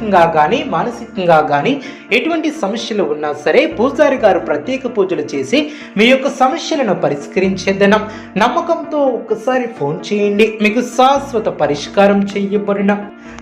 శారీరకంగా కానీ మానసికంగా కానీ ఎటువంటి సమస్యలు ఉన్నా సరే పూజారి గారు ప్రత్యేక పూజలు చేసి మీ యొక్క సమస్యలను పరిష్కరించేదనం. నమ్మకంతో ఒక్కసారి ఫోన్ చేయండి. మీకు శాశ్వత పరిష్కారం చేయబడిన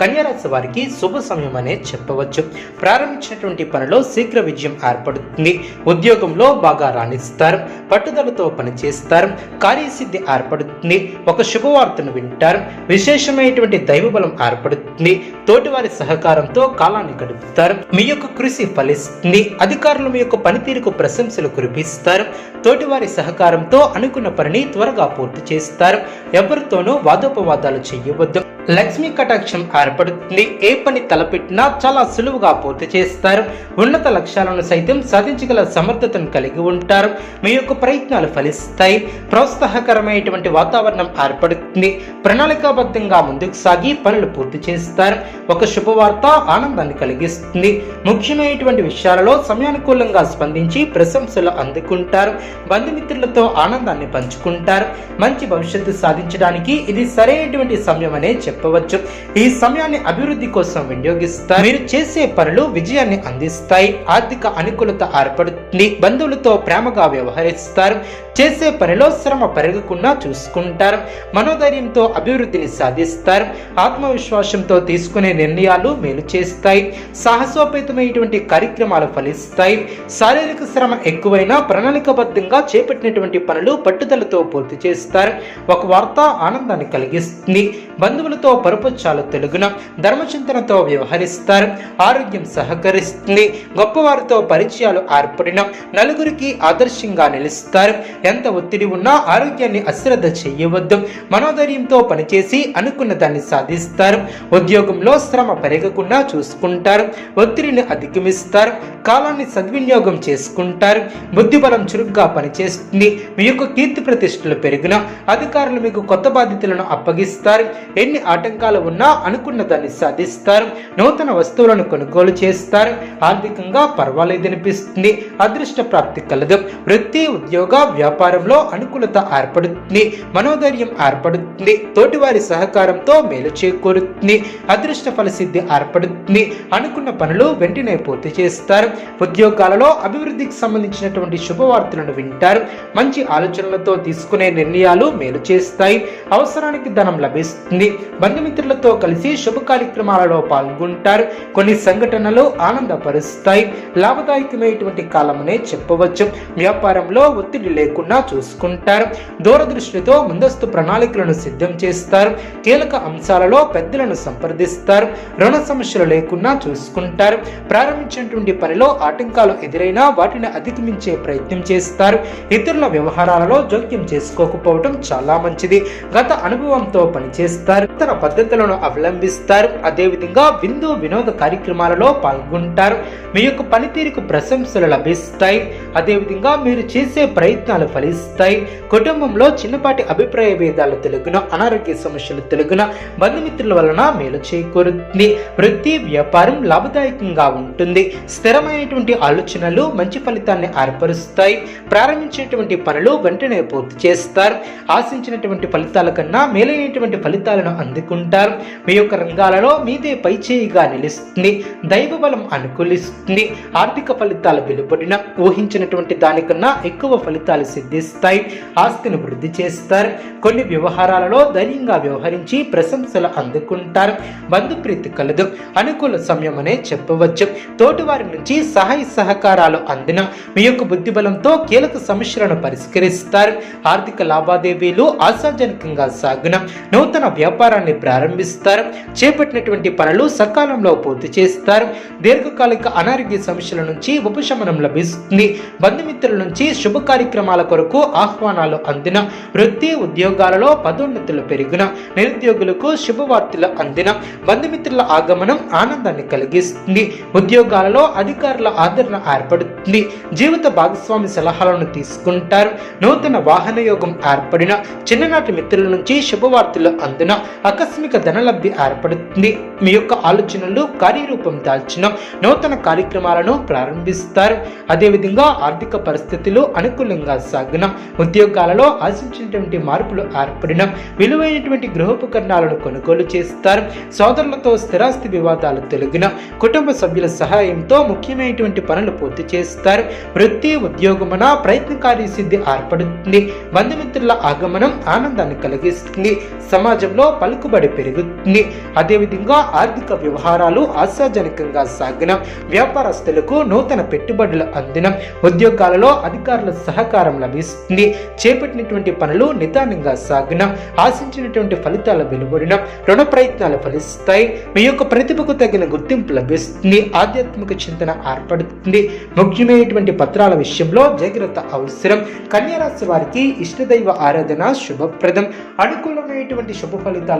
కన్యారాశి వారికి శుభ సమయం అనే చెప్పవచ్చు. ప్రారంభించినటువంటి పనిలో శీఘ్ర విజయం ఏర్పడుతుంది. ఉద్యోగంలో బాగా రాణిస్తారు. పట్టుదలతో పనిచేస్తారు. కార్యసిద్ధి ఏర్పడుతుంది. ఒక శుభవార్తను వింటారు. విశేషమైనటువంటి దైవబలం ఏర్పడుతుంది. తోటివారి సహకారం సహకారంతో కాలాన్ని గడుపుతారు. మీ యొక్క కృషి ఫలిస్తుంది. అధికారులు మీ యొక్క పనితీరుకు ప్రశంసలు కురిపిస్తారు. తోటివారి సహకారంతో అనుకున్న పనిని త్వరగా పూర్తి చేస్తారు. ఎవరితోనూ వాదోపవాదాలు చేయవద్దు. లక్ష్మీ కటాక్షం ఏర్పడుతుంది. ఏ పని తలపెట్టినా చాలా సులువుగా పూర్తి చేస్తారు. ఉన్నత లక్ష్యాలను సైతం సాధించగల సమర్థతను కలిగి ఉంటారు. మీ యొక్క ప్రయత్నాలు ఫలిస్తాయి. ప్రోత్సాహకరమైనటువంటి వాతావరణం ఏర్పడుతుంది. ప్రణాళికాబద్ధంగా ముందుకు సాగి పనులు పూర్తి చేస్తారు. ఒక శుభవార్త ఆనందాన్ని కలిగిస్తుంది. ముఖ్యమైనటువంటి విషయాలలో సమయానుకూలంగా స్పందించి ప్రశంసలు అందుకుంటారు. బంధుమిత్రులతో ఆనందాన్ని పంచుకుంటారు. మంచి భవిష్యత్తు సాధించడానికి ఇది సరైనటువంటి సమయం అనే చెప్పవచ్చు. ఈ సమయాన్ని అభివృద్ధి కోసం వినియోగిస్తారు. మీరు చేసే పనులు విజయాన్ని అందిస్తాయి. ఆర్థిక అనుకూలత ఏర్పడుతుంది. బంధువులతో ప్రేమగా వ్యవహరిస్తారు. చేసే పనిలో శ్రమ పెరగకుండా చూసుకుంటారు. మనోధైర్యంతో అభివృద్ధిని సాధిస్తారు. ఆత్మవిశ్వాసంతో తీసుకునే నిర్ణయాలు మేలు చేస్తాయి. సాహసోపేతమైనటువంటి కార్యక్రమాలు ఫలిస్తాయి. శారీరక శ్రమ ఎక్కువైనా ప్రణాళికబద్ధంగా చేపట్టినటువంటి పనులు పట్టుదలతో పూర్తి చేస్తారు. ఒక వార్త ఆనందాన్ని కలిగిస్తుంది. బంధువులతో పరపచ్చాలు తెలుగున. ధర్మచింతనతో వ్యవహరిస్తారు. ఆరోగ్యం సహకరిస్తుంది. గొప్పవారితో పరిచయాలు ఏర్పడిన. నలుగురికి ఆదర్శంగా నిలుస్తారు. ఎంత ఒత్తిడి ఉన్నా ఆరోగ్యాన్ని అశ్రద్ధ చేయవద్దు. మనోధైర్యంతో పనిచేసి అనుకున్న దాన్ని సాధిస్తారు. ఉద్యోగంలో శ్రమ పెరగకుండా చూసుకుంటారు. ఒత్తిడిని అధిగమిస్తారు. కాలాన్ని సద్వినియోగం చేసుకుంటారు. బుద్ధిబలం చురుగ్గా పనిచేస్తుంది. మీ యొక్క కీర్తి ప్రతిష్టలు పెరిగిన. అధికారులు మీకు కొత్త బాధ్యతలను అప్పగిస్తారు. ఎన్ని ఆటంకాలు ఉన్నా అనుకున్న దాన్ని సాధిస్తారు. నూతన వస్తువులను కొనుగోలు చేస్తారు. ఆర్థికంగా పర్వాలేదనిపిస్తుంది అదృష్ట ప్రాప్తి కలదు. వృత్తి ఉద్యోగ వ్యాపారంలో అనుకూలత ఏర్పడుతుంది. మనోధైర్యం ఏర్పడుతుంది. తోటివారి సహకారంతో మేలు చేకూరుతుంది. అదృష్ట ఫలసిద్ధి ఏర్పడుతుంది. అనుకున్న పనులు వెంటనే పూర్తి చేస్తారు. ఉద్యోగాలలో అభివృద్ధికి సంబంధించినటువంటి శుభవార్తలను వింటారు. మంచి ఆలోచనలతో తీసుకునే నిర్ణయాలు మేలు చేస్తాయి. అవసరానికి ధనం లభిస్తుంది. బంధుమిత్రులతో కలిసి శుభ కార్యక్రమాలలో పాల్గొంటారు. కొన్ని సంఘటనలు ఆనందపరుస్తాయి. లాభదాయకమైనటువంటి కాలమనే చెప్పవచ్చు. వ్యాపారంలో ఒత్తిడి లేకుండా చూసుకుంటారు. దూరదృష్టితో ముందస్తు ప్రణాళికలను సిద్ధం చేస్తారు. కీలక అంశాలలో పెద్దలను సంప్రదిస్తారు. రుణ సమస్యలు లేకుండా చూసుకుంటారు. ప్రారంభించినటువంటి పనిలో ఆటంకాలు ఎదురైనా వాటిని అధిగమించే ప్రయత్నం చేస్తారు. ఇతరుల వ్యవహారాలలో జోక్యం చేసుకోకపోవడం చాలా మంచిది. గత అనుభవంతో పనిచేస్తారు. ఇతర పద్ధతులను అవలంబిస్తారు. అదేవిధంగా విందు వినోద కార్యక్రమాలలో పాల్గొంటారు. మీ యొక్క పనితీరుకు ప్రశంసలు లభిస్తాయి. అదేవిధంగా మీరు చేసే ప్రయత్నాలు ఫలిస్తాయి. కుటుంబంలో చిన్నపాటి అభిప్రాయ భేదాలు తెలుగున అనారోగ్య సమస్యలు తెలుగున బంధుమిత్రుల వలన మేలు చేకూరుతుంది. వృత్తి వ్యాపారం లాభదాయకంగా ఉంటుంది. స్థిరమైనటువంటి ఆలోచనలు మంచి ఫలితాన్ని ఏర్పరుస్తాయి. ప్రారంభించినటువంటి పనులు వెంటనే పూర్తి చేస్తారు. ఆశించినటువంటి ఫలితాల కన్నా మేలైనటువంటి ఫలితాలను అందుకుంటారు. మీ యొక్క రంగాలలో మీదే పైచేయిగా నిలుస్తుంది. దైవ బలం అనుకూలిస్తుంది. ఆర్థిక ఫలితాలు వెలువడిన ఊహించినటువంటి దానికన్నా ఎక్కువ ఫలితాలు సిద్ధిస్తాయి. ఆస్తిని వృద్ధి చేస్తారు. కొన్ని వ్యవహారాలలో ధైర్యంగా వ్యవహరించి ప్రశంసలు అందుకుంటారు. బంధుప్రీతి కలదు. అనుకూల సమయం అనే చెప్పవచ్చు. తోటివారి నుంచి సహాయ సహకారాలు అందిన మీ యొక్క బుద్ధిబలంతో కీలక సమస్యలను పరిష్కరిస్తారు. ఆర్థిక లావాదేవీలు ఆశాజనకంగా అనుకూలంగా సాగిన నూతన వ్యాపారాన్ని ప్రారంభిస్తారు చేపట్టినటువంటి పనులు సకాలంలో పూర్తి చేస్తారు. దీర్ఘకాలిక అనారోగ్య సమస్యల నుంచి ఉపశమనం లభిస్తుంది. బంధుమిత్రుల నుంచి శుభ కార్యక్రమాల కొరకు ఆహ్వానాలు అందిన వృత్తి ఉద్యోగాలలో పదోన్నతులు పెరిగిన నిరుద్యోగులకు శుభవార్తలు అందిన బంధుమిత్రుల ఆగమనం ఆనందాన్ని కలిగిస్తుంది. ఉద్యోగాలలో అధికారుల ఆదరణ ఏర్పడుతుంది. జీవిత భాగస్వామి సలహాలను తీసుకుంటారు. నూతన వాహన యోగం ఏర్పడిన చిన్ననాటి మిత్రుల నుంచి శుభవార్తలు అందిన ఆకస్మిక ధనలబ్ధి ఏర్పడుతుంది. మీ యొక్క ఆలోచనలు కార్యరూపం దాల్చిన నూతన కార్యక్రమాలను ప్రారంభిస్తారు. అదేవిధంగా ఆర్థిక పరిస్థితులు అనుకూలంగా సాగిన ఉద్యోగాలలో ఆశించినటువంటి మార్పులు ఏర్పడిన విలువైనటువంటి గృహోపకరణాలను కొనుగోలు చేస్తారు. సోదరులతో స్థిరాస్తి వివాదాలు తొలగిన కుటుంబ సభ్యుల సహాయంతో ముఖ్యమైనటువంటి పనులు పూర్తి చేస్తారు. వృత్తి ఉద్యోగమున ప్రయత్న కార్యసిద్ధి ఏర్పడుతుంది. బంధుమిత్రుల ఆగమనం ఆనందాన్ని కలిగిస్తుంది. సమాజంలో పలుకుబడి పెరుగుతుంది అదేవిధంగా ఆర్థిక వ్యవహారాలు ఆశాజనకంగా సాగిన వ్యాపారస్తులకు నూతన పెట్టుబడులు అందిన ఉద్యోగాలలో అధికారుల సహకారం లభిస్తుంది చేపట్టినటువంటి పనులు నిదానంగా సాగిన ఆశించినటువంటి ఫలితాలు వెలువడిన రుణ ప్రయత్నాలు ఫలిస్తాయి. మీ యొక్క ప్రతిభకు తగిన గుర్తింపు లభిస్తుంది. ఆధ్యాత్మిక చింతన ఏర్పడుతుంది. ముఖ్యమైనటువంటి పత్రాల విషయంలో జాగ్రత్త అవసరం. కన్యారాశి వారికి ఇష్టదైవ ఆరాధన శుభప్రదం. అనుకూలమైనటువంటి శుభ ఫలితాలు